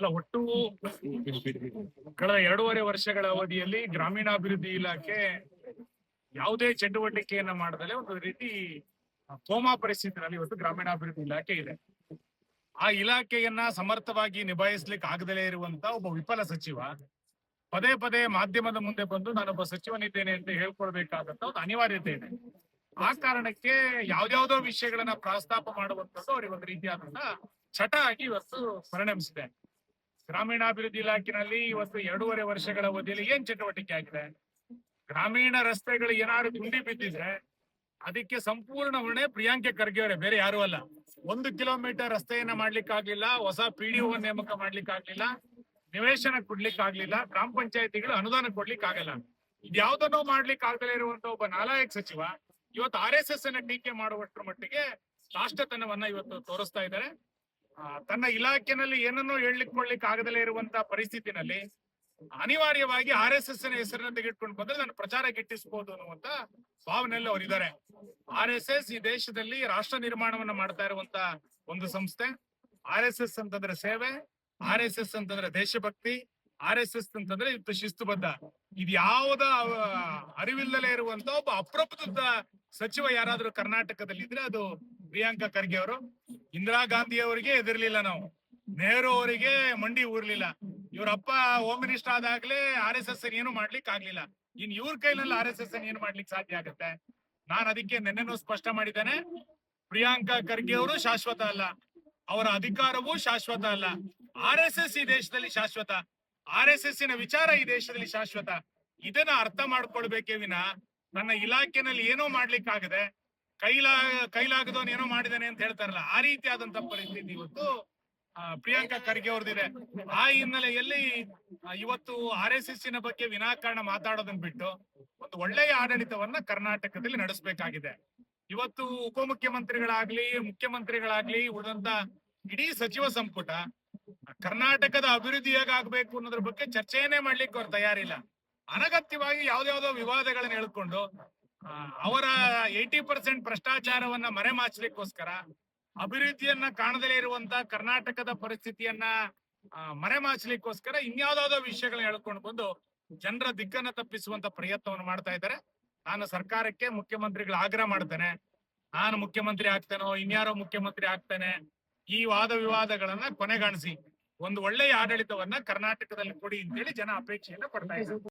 ಅಲ್ಲ, ಒಟ್ಟು ಕಳೆದ ಎರಡೂವರೆ ವರ್ಷಗಳ ಅವಧಿಯಲ್ಲಿ ಗ್ರಾಮೀಣಾಭಿವೃದ್ಧಿ ಇಲಾಖೆ ಯಾವುದೇ ಚಟುವಟಿಕೆಯನ್ನ ಮಾಡದಲೆ ಒಂದು ರೀತಿ ಕೋಮಾ ಪರಿಸ್ಥಿತಿನಲ್ಲಿ ಇವತ್ತು ಗ್ರಾಮೀಣಾಭಿವೃದ್ಧಿ ಇಲಾಖೆ ಇದೆ. ಆ ಇಲಾಖೆಯನ್ನ ಸಮರ್ಥವಾಗಿ ನಿಭಾಯಿಸ್ಲಿಕ್ಕೆ ಆಗದಲೇ ಇರುವಂತ ಒಬ್ಬ ವಿಫಲ ಸಚಿವ, ಪದೇ ಪದೇ ಮಾಧ್ಯಮದ ಮುಂದೆ ಬಂದು ನಾನೊಬ್ಬ ಸಚಿವನಿದ್ದೇನೆ ಅಂತ ಹೇಳ್ಕೊಳ್ಬೇಕಾದಂತ ಒಂದು ಅನಿವಾರ್ಯತೆ ಇದೆ. ಆ ಕಾರಣಕ್ಕೆ ಯಾವ್ದಾವ್ದೋ ವಿಷಯಗಳನ್ನ ಪ್ರಸ್ತಾಪ ಮಾಡುವಂತದ್ದು ಅವ್ರಿಗೆ ಒಂದು ರೀತಿಯಾದಂತ ಚಟ ಆಗಿ ಇವತ್ತು ಪರಿಣಮಿಸಿದೆ. ಗ್ರಾಮೀಣಾಭಿವೃದ್ಧಿ ಇಲಾಖೆನಲ್ಲಿ ಇವತ್ತು ಎರಡೂವರೆ ವರ್ಷಗಳ ಅವಧಿಯಲ್ಲಿ ಏನ್ ಚಟುವಟಿಕೆ ಆಗಿದೆ? ಗ್ರಾಮೀಣ ರಸ್ತೆಗಳು ಏನಾದ್ರು ಗುಂಡಿ ಬಿದ್ದಿದ್ರೆ ಅದಕ್ಕೆ ಸಂಪೂರ್ಣ ಹೊಣೆ ಪ್ರಿಯಾಂಕೆ ಖರ್ಗೆ ಅವರೇ, ಬೇರೆ ಯಾರು ಅಲ್ಲ. ಒಂದು ಕಿಲೋಮೀಟರ್ ರಸ್ತೆಯನ್ನ ಮಾಡ್ಲಿಕ್ಕೆ ಆಗ್ಲಿಲ್ಲ, ಹೊಸ ಪಿಡಿಒ ನೇಮಕ ಮಾಡ್ಲಿಕ್ಕೆ ಆಗ್ಲಿಲ್ಲ, ನಿವೇಶನ ಕೊಡ್ಲಿಕ್ಕೆ ಆಗ್ಲಿಲ್ಲ, ಗ್ರಾಮ ಪಂಚಾಯತಿಗಳು ಅನುದಾನ ಕೊಡ್ಲಿಕ್ಕೆ ಆಗಲ್ಲ. ಇದ್ಯಾವುದನ್ನೋ ಮಾಡ್ಲಿಕ್ಕೆ ಆಗದೇ ಇರುವಂತ ಒಬ್ಬ ನಾಲಾಯಕ್ ಸಚಿವ, ಇವತ್ತು ಆರ್ ಎಸ್ ಎಸ್ ಅನ್ನ ಟೀಕೆ ಮಾಡುವಷ್ಟರ ಮಟ್ಟಿಗೆ ರಾಷ್ಟ್ರತನವನ್ನ ಇವತ್ತು ತೋರಿಸ್ತಾ ಇದ್ದಾರೆ. ತನ್ನ ಇಲಾಖೆನಲ್ಲಿ ಏನನ್ನೋ ಹೇಳಲಿಕ್ಕೆ ಆಗದಲೇ ಇರುವಂತಹ ಪರಿಸ್ಥಿತಿನಲ್ಲಿ ಅನಿವಾರ್ಯವಾಗಿ ಆರ್ ಎಸ್ ಎಸ್ನ ಹೆಸರನ್ನ ತೆಗೆದುಕೊಂಡು ಬಂದ್ರೆ ನಾನು ಪ್ರಚಾರ ಗಿಟ್ಟಿಸಬಹುದು ಅನ್ನುವಂತ ಭಾವನೆಯಲ್ಲಿ ಅವರಿದ್ದಾರೆ. ಆರ್ ಎಸ್ ಎಸ್ ಈ ದೇಶದಲ್ಲಿ ರಾಷ್ಟ್ರ ನಿರ್ಮಾಣವನ್ನ ಮಾಡ್ತಾ ಇರುವಂತ ಒಂದು ಸಂಸ್ಥೆ. ಆರ್ ಎಸ್ ಎಸ್ ಅಂತಂದ್ರೆ ಸೇವೆ, ಆರ್ ಎಸ್ ಎಸ್ ಅಂತಂದ್ರೆ ದೇಶಭಕ್ತಿ, ಆರ್ ಎಸ್ ಎಸ್ ಅಂತಂದ್ರೆ ಇವತ್ತು ಶಿಸ್ತುಬದ್ಧ. ಇದು ಯಾವುದ ಅರಿವಿಲ್ಲದೆ ಇರುವಂತ ಒಬ್ಬ ಅಪ್ರಬುದ್ಧ ಸಚಿವ ಯಾರಾದ್ರೂ ಕರ್ನಾಟಕದಲ್ಲಿ ಇದ್ರೆ ಅದು ಪ್ರಿಯಾಂಕಾ ಖರ್ಗೆ ಅವರು. ಇಂದಿರಾ ಗಾಂಧಿ ಅವರಿಗೆ ಎದಿರ್ಲಿಲ್ಲ ನಾವು. ನೆಹರು ಅವರಿಗೆ ಮಂಡಿ ಊರ್ಲಿಲ್ಲ. ಇವರಪ್ಪ ಹೋಮ್ ಮಿನಿಸ್ಟರ್ ಆದಾಗ್ಲೇ ಆರ್ ಎಸ್ ಎಸ್ ಏನು ಮಾಡ್ಲಿಕ್ಕೆ ಆಗ್ಲಿಲ್ಲ. ಇನ್ ಇವ್ರ ಕೈನಲ್ಲಿ ಆರ್ ಎಸ್ ಎಸ್ ಏನ್ ಮಾಡ್ಲಿಕ್ಕೆ ಸಾಧ್ಯ ಆಗುತ್ತೆ? ನಾನು ಅದಕ್ಕೆ ನಿನ್ನೆನೂ ಸ್ಪಷ್ಟ ಮಾಡಿದ್ದೇನೆ. ಪ್ರಿಯಾಂಕಾ ಖರ್ಗೆ ಅವರು ಶಾಶ್ವತ ಅಲ್ಲ. ಅವರ ಅಧಿಕಾರವೂ ಶಾಶ್ವತ ಅಲ್ಲ. ಆರ್ ಎಸ್ ಎಸ್ ಈ ದೇಶದಲ್ಲಿ ಶಾಶ್ವತ. ಆರ್ ಎಸ್ ಎಸ್ನ ವಿಚಾರ ಈ ದೇಶದಲ್ಲಿ ಶಾಶ್ವತ. ಇದನ್ನ ಅರ್ಥ ಮಾಡ್ಕೊಳ್ಬೇಕೇ ವಿನ ನನ್ನ ಇಲಾಖೆನಲ್ಲಿ ಏನೋ ಮಾಡ್ಲಿಕ್ಕಾಗದೆ ಕೈಲಾ ಕೈಲಾಗದವನ್ ಏನೋ ಮಾಡಿದಾನೆ ಅಂತ ಹೇಳ್ತಾರಲ್ಲ, ಆ ರೀತಿಯಾದಂತ ಪರಿಸ್ಥಿತಿ ಇವತ್ತು ಪ್ರಿಯಾಂಕಾ ಖರ್ಗೆ ಅವ್ರದಿದೆ. ಆ ಹಿನ್ನೆಲೆಯಲ್ಲಿ ಇವತ್ತು ಆರ್ ಎಸ್ ಎಸ್ನ ಬಗ್ಗೆ ವಿನಾಕಾರಣ ಮಾತಾಡೋದನ್ ಬಿಟ್ಟು ಒಂದು ಒಳ್ಳೆಯ ಆಡಳಿತವನ್ನ ಕರ್ನಾಟಕದಲ್ಲಿ ನಡೆಸಬೇಕಾಗಿದೆ. ಇವತ್ತು ಉಪಮುಖ್ಯಮಂತ್ರಿಗಳಾಗ್ಲಿ, ಮುಖ್ಯಮಂತ್ರಿಗಳಾಗ್ಲಿ ಉಳಿದಂತ ಇಡೀ ಸಚಿವ ಸಂಪುಟ ಕರ್ನಾಟಕದ ಅಭಿವೃದ್ಧಿ ಹೇಗಾಗ್ಬೇಕು ಅನ್ನೋದ್ರ ಬಗ್ಗೆ ಚರ್ಚೆಯನ್ನೇ ಮಾಡ್ಲಿಕ್ಕೆ ಅವ್ರು ತಯಾರಿಲ್ಲ. ಅನಗತ್ಯವಾಗಿ ಯಾವ್ದಾವ್ದೋ ವಿವಾದಗಳನ್ನ ಹೇಳ್ಕೊಂಡು ಅವರ ಏಟಿ ಪರ್ಸೆಂಟ್ ಭ್ರಷ್ಟಾಚಾರವನ್ನ ಮರೆಮಾಚಲಿಕ್ಕೋಸ್ಕರ ಅಭಿವೃದ್ಧಿಯನ್ನ ಕಾಣದಲೇ ಇರುವಂತ ಕರ್ನಾಟಕದ ಪರಿಸ್ಥಿತಿಯನ್ನ ಮರೆಮಾಚಲಿಕ್ಕೋಸ್ಕರ ಇನ್ಯಾವ್ದಾವ್ದೋ ವಿಷಯಗಳನ್ನ ಹೇಳ್ಕೊಂಡು ಬಂದು ಜನರ ದಿಕ್ಕನ್ನ ತಪ್ಪಿಸುವಂತ ಪ್ರಯತ್ನವನ್ನು ಮಾಡ್ತಾ ಇದ್ದಾರೆ. ನಾನು ಸರ್ಕಾರಕ್ಕೆ ಮುಖ್ಯಮಂತ್ರಿಗಳ ಆಗ್ರಹ ಮಾಡ್ತೇನೆ. ನಾನು ಮುಖ್ಯಮಂತ್ರಿ ಆಗ್ತೇನೋ, ಇನ್ಯಾರೋ ಮುಖ್ಯಮಂತ್ರಿ ಆಗ್ತೇನೆ, ಈ ವಾದ ವಿವಾದಗಳನ್ನ ಕೊನೆಗಾಣಿಸಿ, ಒಂದು ಒಳ್ಳೆಯ ಆಡಳಿತವನ್ನ ಕರ್ನಾಟಕದಲ್ಲಿ ಕೊಡಿ ಅಂತೇಳಿ ಜನ ಅಪೇಕ್ಷೆಯನ್ನ ಪಡ್ತಾ ಇದ್ದಾರೆ.